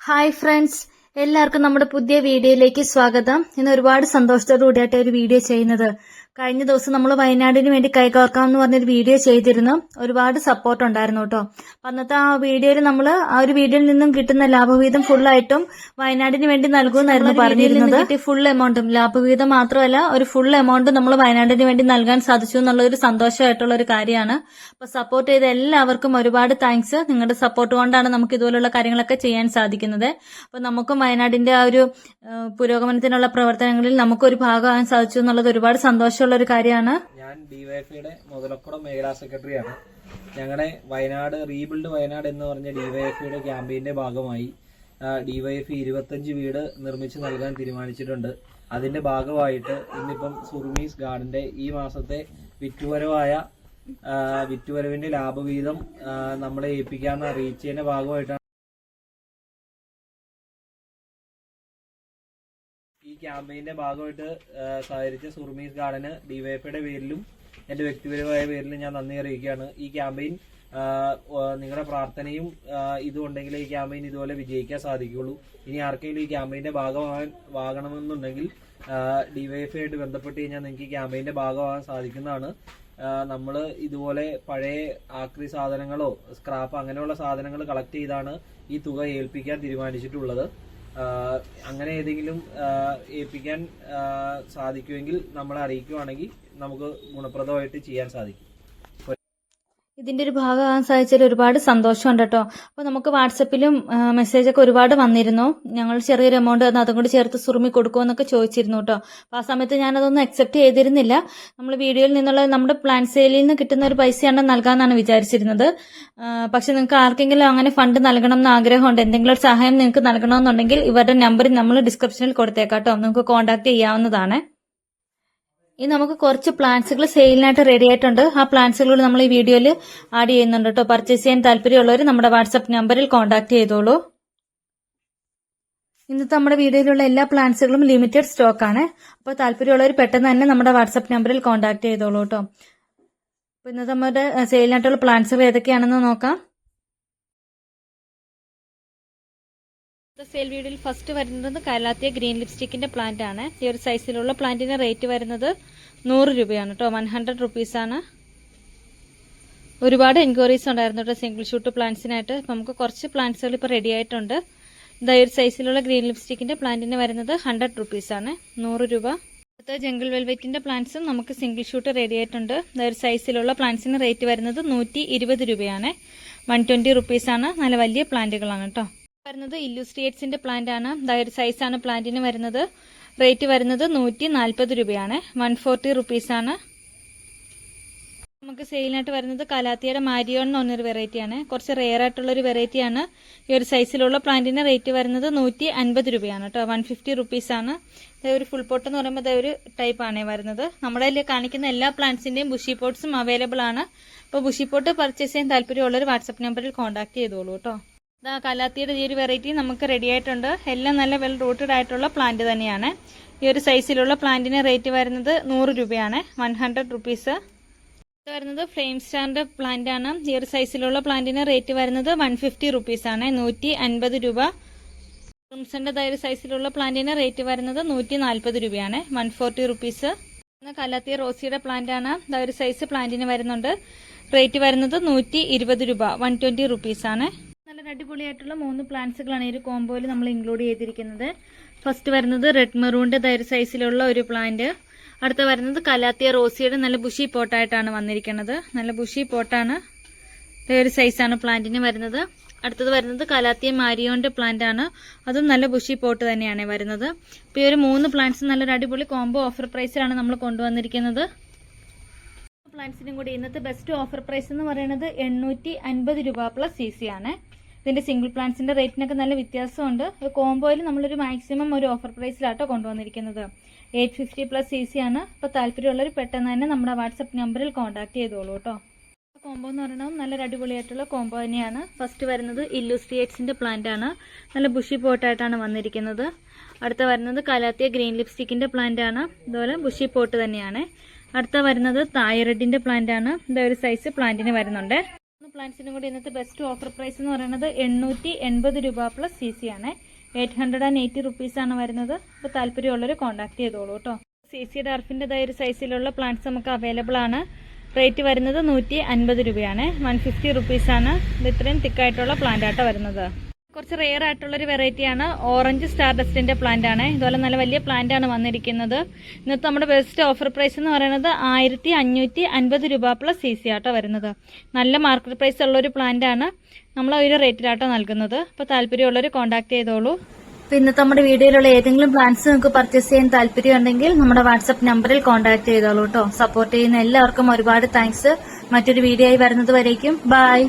Hi friends എല്ലാവർക്കും നമ്മുടെ പുതിയ വീഡിയോയിലേക്ക് സ്വാഗതം. ഇന്ന് ഒരുപാട് സന്തോഷത്തോടു കൂടിയായിട്ട് ഒരു വീഡിയോ ചെയ്യുന്നത്. കഴിഞ്ഞ ദിവസം നമ്മൾ വയനാടിന് വേണ്ടി കൈകോർക്കാം എന്ന് പറഞ്ഞൊരു വീഡിയോ ചെയ്തിരുന്നു. ഒരുപാട് സപ്പോർട്ട് ഉണ്ടായിരുന്നു കേട്ടോ അപ്പൊ അന്നത്തെ ആ വീഡിയോയിൽ നമ്മൾ ആ ഒരു വീഡിയോയിൽ നിന്നും കിട്ടുന്ന ലാഭവിഹിതം ഫുള്ളായിട്ടും വയനാടിന് വേണ്ടി നൽകുമെന്നായിരുന്നു പറഞ്ഞിരുന്നത്. കിട്ടിയ ഫുൾ എമൗണ്ടും ലാഭവിഹിതം മാത്രമല്ല ഒരു ഫുൾ എമൗണ്ട് നമ്മൾ വയനാടിന് വേണ്ടി നൽകാൻ സാധിച്ചു എന്നുള്ള ഒരു സന്തോഷമായിട്ടുള്ള ഒരു കാര്യമാണ്. അപ്പൊ സപ്പോർട്ട് ചെയ്ത എല്ലാവർക്കും ഒരുപാട് താങ്ക്സ് നിങ്ങളുടെ സപ്പോർട്ട് കൊണ്ടാണ് നമുക്ക് ഇതുപോലുള്ള കാര്യങ്ങളൊക്കെ ചെയ്യാൻ സാധിക്കുന്നത്. അപ്പൊ നമുക്കും വയനാടിന്റെ ആ ഒരു പുരോഗമനത്തിനുള്ള പ്രവർത്തനങ്ങളിൽ നമുക്കൊരു ഭാഗമാകാൻ സാധിച്ചു എന്നുള്ളത് ഒരുപാട് സന്തോഷമുള്ള ഒരു കാര്യമാണ്. ഞാൻ ഡിവൈഎഫ്ഐയുടെ മുതലക്കുടം മേഖലാ സെക്രട്ടറിയാണ്. ഞങ്ങളുടെ വയനാട് റീബിൽഡ് വയനാട് എന്ന് പറഞ്ഞ ഡിവൈഎഫ്ഐയുടെ ക്യാമ്പയിന്റെ ഭാഗമായി ഡിവൈഎഫ്ഐ ഇരുപത്തഞ്ച് വീട് നിർമ്മിച്ച് നൽകാൻ തീരുമാനിച്ചിട്ടുണ്ട്. അതിന്റെ ഭാഗമായിട്ട് ഇന്നിപ്പം സുർമീസ് ഗാർഡന്റെ ഈ മാസത്തെ വിറ്റുവരവായ വിറ്റുവരവിന്റെ ലാഭവിഹിതം നമ്മളെ ഏൽപ്പിക്കാമെന്ന് അറിയിച്ചതിന്റെ ഭാഗമായിട്ടാണ് ക്യാമ്പയിന്റെ ഭാഗമായിട്ട് സഹകരിച്ച സുർമീസ് ഗാർഡന് ഡിവൈഎഫ്ഐയുടെ പേരിലും എന്റെ വ്യക്തിപരമായ പേരിലും ഞാൻ നന്ദി അറിയിക്കുകയാണ്. ഈ ക്യാമ്പയിൻ നിങ്ങളുടെ പ്രാർത്ഥനയും ഇതുണ്ടെങ്കിൽ ഈ ക്യാമ്പയിൻ ഇതുപോലെ വിജയിക്കാൻ സാധിക്കുള്ളൂ ഇനി ആർക്കെങ്കിലും ഈ ക്യാമ്പയിന്റെ ഭാഗമാകാൻ വാങ്ങണമെന്നുണ്ടെങ്കിൽ ഡിവൈഎഫ്ഐ ആയിട്ട് ബന്ധപ്പെട്ട് കഴിഞ്ഞാൽ നിങ്ങൾക്ക് ഈ ക്യാമ്പയിന്റെ ഭാഗമാകാൻ സാധിക്കുന്നതാണ്. നമ്മൾ ഇതുപോലെ പഴയ ആക്രി സാധനങ്ങളോ സ്ക്രാപ്പ് അങ്ങനെയുള്ള സാധനങ്ങൾ കളക്ട് ചെയ്താണ് ഈ തുക ഏൽപ്പിക്കാൻ തീരുമാനിച്ചിട്ടുള്ളത്. അങ്ങനെ ഏതെങ്കിലും ഏൽപ്പിക്കാൻ സാധിക്കുമെങ്കിൽ നമ്മളെ അറിയിക്കുവാണെങ്കിൽ നമുക്ക് ഗുണപ്രദമായിട്ട് ചെയ്യാൻ സാധിക്കും. ഇതിന്റെ ഒരു ഭാഗമാകാൻ സാധിച്ചതിൽ ഒരുപാട് സന്തോഷമുണ്ട് കേട്ടോ. അപ്പോൾ നമുക്ക് വാട്സപ്പിലും മെസ്സേജ് ഒക്കെ ഒരുപാട് വന്നിരുന്നു. ഞങ്ങൾ ചെറിയൊരു എമൗണ്ട് തന്നു അതും കൂടി ചേർത്ത് സുറുമി കൊടുക്കുമെന്നൊക്കെ ചോദിച്ചിരുന്നു കേട്ടോ. അപ്പോൾ ആ സമയത്ത് ഞാനതൊന്നും അക്സെപ്റ്റ് ചെയ്തിരുന്നില്ല. നമ്മൾ വീഡിയോയിൽ നിന്നുള്ള നമ്മുടെ പ്ലാൻ സെയിലിൽ നിന്ന് കിട്ടുന്ന ഒരു പൈസയാണ് നൽകാമെന്നാണ് വിചാരിച്ചിരുന്നത്. പക്ഷെ നിങ്ങൾക്ക് ആർക്കെങ്കിലും അങ്ങനെ ഫണ്ട് നൽകണം എന്ന് ആഗ്രഹമുണ്ട് എന്തെങ്കിലും ഒരു സഹായം നിങ്ങൾക്ക് നൽകണമെന്നുണ്ടെങ്കിൽ ഇവരുടെ നമ്പർ നമ്മൾ ഡിസ്ക്രിപ്ഷനിൽ കൊടുത്തേക്കാം കേട്ടോ. നിങ്ങൾക്ക് കോൺടാക്ട് ചെയ്യാവുന്നതാണ്. ഇനി നമുക്ക് കുറച്ച് പ്ലാന്റ്സുകൾ സെയിലിനായിട്ട് റെഡി ആയിട്ടുണ്ട്. ആ പ്ലാന്റ്സുകൾ നമ്മൾ ഈ വീഡിയോയിൽ ആഡ് ചെയ്യുന്നുണ്ട് കേട്ടോ. പർച്ചേസ് ചെയ്യാൻ താല്പര്യമുള്ളവർ നമ്മുടെ വാട്സപ്പ് നമ്പറിൽ കോൺടാക്ട് ചെയ്തോളൂ. ഇന്നത്തെ നമ്മുടെ വീഡിയോയിലുള്ള എല്ലാ പ്ലാന്റ്സുകളും ലിമിറ്റഡ് സ്റ്റോക്ക് ആണ്. അപ്പോൾ താല്പര്യമുള്ളവർ പെട്ടെന്ന് തന്നെ നമ്മുടെ വാട്സപ്പ് നമ്പറിൽ കോൺടാക്ട് ചെയ്തോളൂ കേട്ടോ. അപ്പോൾ ഇന്നത്തെ നമ്മുടെ സെയിലിനായിട്ടുള്ള പ്ലാന്റ്സുകൾ ഏതൊക്കെയാണെന്ന് നോക്കാം. സെയിൽ വീഡിയോയിൽ ഫസ്റ്റ് വരുന്നത് കാലാത്തിയ ഗ്രീൻ ലിപ്സ്റ്റിക്കിന്റെ പ്ലാന്റ് ആണ്. ഈ ഒരു സൈസിലുള്ള പ്ലാന്റിന്റെ റേറ്റ് വരുന്നത് നൂറ് രൂപയാണ് കേട്ടോ വൺ ഹൺഡ്രഡ് റുപ്പീസാണ് ഒരുപാട് എൻക്വയറീസ് ഉണ്ടായിരുന്നു കേട്ടോ സിംഗിൾ ഷൂട്ട് പ്ലാന്റ്സിനായിട്ട് നമുക്ക് കുറച്ച് പ്ലാന്റ്സുകൾ ഇപ്പൊ റെഡി ആയിട്ടുണ്ട്. ഇതാ ഒരു സൈസിലുള്ള ഗ്രീൻ ലിപ്സ്റ്റിക്കിന്റെ പ്ലാന്റിന് വരുന്നത് ഹൺഡ്രഡ് റുപ്പീസാണ് നൂറ് രൂപ. അടുത്ത ജംഗിൾ വെൽവെറ്റിന്റെ പ്ലാന്റ്സും നമുക്ക് സിംഗിൾ ഷൂട്ട് റെഡി ആയിട്ടുണ്ട്. ഇതാ ഒരു സൈസിലുള്ള പ്ലാന്റ്സിന് റേറ്റ് വരുന്നത് നൂറ്റി രൂപയാണ്. വൺ ട്വന്റി റുപ്പീസാണ് നല്ല വലിയ പ്ലാന്റുകളാണ് കേട്ടോ വരുന്നത് ഇല്ലുസ്ട്രിയേറ്റ്സിന്റെ പ്ലാന്റ് ആണ് ഒരു സൈസാണ് പ്ലാന്റിന് വരുന്നത്. റേറ്റ് വരുന്നത് നൂറ്റി നാൽപ്പത് രൂപയാണ് വൺ ഫോർട്ടി റുപ്പീസാണ് നമുക്ക് സെയിലിനായിട്ട് വരുന്നത് കലാത്തിയുടെ മാരിയോൺ എന്ന് പറഞ്ഞൊരു വെറൈറ്റിയാണ് കുറച്ച് റെയർ ആയിട്ടുള്ള ഒരു വെറൈറ്റിയാണ് ഈ ഒരു സൈസിലുള്ള പ്ലാന്റിന് റേറ്റ് വരുന്നത് നൂറ്റി അൻപത് രൂപയാണ് കേട്ടോ. വൺ ഫിഫ്റ്റി റുപ്പീസാണ് ഒരു ഫുൾ പോട്ട് എന്ന് പറയുമ്പോൾ അതായത് ഒരു ടൈപ്പ് ആണ് വരുന്നത്. നമ്മുടെ കാണിക്കുന്ന എല്ലാ പ്ലാന്റ്സിന്റെയും ബുഷി പോട്ട്സും അവൈലബിൾ ആണ്. അപ്പോൾ ബുഷി പോട്ട് പർച്ചേസ് ചെയ്യാൻ താല്പര്യമുള്ളവർ വാട്സപ്പ് നമ്പറിൽ കോൺടാക്ട് ചെയ്തോളൂ കേട്ടോ. ഇതാ കലാത്തിയുടെ ഈ ഒരു വെറൈറ്റി നമുക്ക് റെഡി ആയിട്ടുണ്ട്. എല്ലാം നല്ല വെൽ റൂട്ടഡ് ആയിട്ടുള്ള പ്ലാന്റ് തന്നെയാണ്. ഈ ഒരു സൈസിലുള്ള പ്ലാന്റിന് റേറ്റ് വരുന്നത് നൂറ് രൂപയാണ്. വൺ ഹൺഡ്രഡ് റുപ്പീസ് വരുന്നത് ഫ്ലെയിം സ്റ്റാറിന്റെ പ്ലാന്റാണ് ഈ ഒരു സൈസിലുള്ള പ്ലാന്റിന് റേറ്റ് വരുന്നത് വൺ ഫിഫ്റ്റി റുപ്പീസ് ആണ്. നൂറ്റി അൻപത് രൂപ. ക്രിംസന്റെ ഒരു സൈസിലുള്ള പ്ലാന്റിന് റേറ്റ് വരുന്നത് നൂറ്റി നാൽപ്പത് രൂപയാണ്. വൺ ഫോർട്ടി റുപ്പീസ് കലാത്തിയ റോസിയുടെ പ്ലാന്റാണ് ഒരു സൈസ് പ്ലാന്റിന് വരുന്നുണ്ട്. റേറ്റ് വരുന്നത് നൂറ്റി ഇരുപത് രൂപ. വൺ ട്വന്റി റുപ്പീസ് ആണ്. അടിപൊളിയായിട്ടുള്ള മൂന്ന് പ്ലാന്റ്സുകളാണ് ഈ ഒരു കോംബോയിൽ നമ്മൾ ഇൻക്ലൂഡ് ചെയ്തിരിക്കുന്നത്. ഫസ്റ്റ് വരുന്നത് റെഡ് മെറൂണിന്റെ തൈര് സൈസിലുള്ള ഒരു പ്ലാന്റ് അടുത്ത വരുന്നത് കലാത്തിയ റോസിയുടെ നല്ല ബുഷി പോട്ടായിട്ടാണ് വന്നിരിക്കുന്നത്. നല്ല ബുഷി പോട്ടാണ് തൈര് സൈസാണ് പ്ലാന്റിന് വരുന്നത്. അടുത്തത് വരുന്നത് കലാത്തിയ മാരിയോന്റെ പ്ലാന്റ് ആണ്. അതും നല്ല ബുഷി പോട്ട് തന്നെയാണ് വരുന്നത്. ഇപ്പോൾ ഈ ഒരു മൂന്ന് പ്ലാന്റ്സ് നല്ലൊരു അടിപൊളി കോംബോ ഓഫർ പ്രൈസിലാണ് നമ്മൾ കൊണ്ടുവന്നിരിക്കുന്നത്. പ്ലാന്റ്സിനും കൂടി ഇന്നത്തെ ബെസ്റ്റ് ഓഫർ പ്രൈസ് എന്ന് പറയുന്നത് എണ്ണൂറ്റി അൻപത് രൂപ പ്ലസ് സി സി ആണ്. ഇതിന്റെ സിംഗിൾ പ്ലാന്റ്സിന്റെ റേറ്റിനൊക്കെ നല്ല വ്യത്യാസമുണ്ട്. കോംബോയിൽ നമ്മളൊരു മാക്സിമം ഒരു ഓഫർ പ്രൈസിലാട്ടോ കൊണ്ടുവന്നിരിക്കുന്നത്. Eight fifty plus C C ആണ്. അപ്പോൾ താല്പര്യമുള്ളവർ പെട്ടെന്ന് തന്നെ നമ്മുടെ വാട്സപ്പ് നമ്പറിൽ കോൺടാക്ട് ചെയ്തോളൂ കേട്ടോ കോംബോ എന്ന് പറയുന്നത് നല്ലൊരു അടിപൊളിയായിട്ടുള്ള കോംബോ തന്നെയാണ്. ഫസ്റ്റ് വരുന്നത് ഇല്ലുസ്ട്രിയേറ്റ്സിന്റെ പ്ലാന്റ് ആണ്. നല്ല ബുഷി പോട്ടായിട്ടാണ് വന്നിരിക്കുന്നത്. അടുത്ത വരുന്നത് കലാത്തിയ ഗ്രീൻ ലിപ്സ്റ്റിക്കിന്റെ പ്ലാന്റ് ആണ്. അതുപോലെ ബുഷി പോട്ട് തന്നെയാണ്. അടുത്ത വരുന്നത് തായറെഡിന്റെ പ്ലാന്റ് ആണ്. ഇതൊരു സൈസ് പ്ലാന്റിന് വരുന്നുണ്ട്. പ്ലാന്റ്സിനും കൂടി ഇന്നത്തെ ബെസ്റ്റ് ഓഫർ പ്രൈസ് എന്ന് പറയുന്നത് എണ്ണൂറ്റി എൺപത് രൂപ പ്ലസ് സി സി ആണ്. Eight hundred and eighty rupees ആണ് വരുന്നത്. അപ്പോൾ താല്പര്യമുള്ളവർ കോൺടാക്ട് ചെയ്തോളൂ കേട്ടോ സി സി ഡർഫിന്റെതായ ഒരു സൈസിലുള്ള പ്ലാന്റ്സ് നമുക്ക് അവൈലബിൾ ആണ്. റേറ്റ് വരുന്നത് നൂറ്റി അൻപത് രൂപയാണ് വൺ ഫിഫ്റ്റി റുപ്പീസാണ് ഇത് ഇത്രയും തിക്കായിട്ടുള്ള പ്ലാന്റ് ആട്ടോ വരുന്നത്. കുറച്ച് റെയർ ആയിട്ടുള്ളൊരു വെറൈറ്റിയാണ് ഓറഞ്ച് സ്റ്റാർ ഡസ്റ്റിന്റെ പ്ലാന്റ് ആണ്. ഇതുപോലെ നല്ല വലിയ പ്ലാന്റ് ആണ് വന്നിരിക്കുന്നത്. ഇന്നത്തെ നമ്മുടെ ബെസ്റ്റ് ഓഫർ പ്രൈസ് എന്ന് പറയുന്നത് ആയിരത്തി അഞ്ഞൂറ്റി അൻപത് രൂപ പ്ലസ് സി സി ആട്ടോ വരുന്നത്. നല്ല മാർക്കറ്റ് പ്രൈസ് ഉള്ള ഒരു പ്ലാന്റ് ആണ് നമ്മൾ ഒരു റേറ്റിലാട്ടോ നൽകുന്നത്. അപ്പോൾ താല്പര്യമുള്ളവർ കോൺടാക്ട് ചെയ്തോളൂ. അപ്പോൾ ഇന്നത്തെ നമ്മുടെ വീഡിയോയിലുള്ള ഏതെങ്കിലും പ്ലാൻസ് നിങ്ങൾക്ക് പർച്ചേസ് ചെയ്യാൻ താല്പര്യം ഉണ്ടെങ്കിൽ നമ്മുടെ വാട്സപ്പ് നമ്പറിൽ കോൺടാക്ട് ചെയ്തോളൂ കേട്ടോ സപ്പോർട്ട് ചെയ്യുന്ന എല്ലാവർക്കും ഒരുപാട് താങ്ക്സ് മറ്റൊരു വീഡിയോ ആയി വരുന്നത് വരേക്കും. ബൈ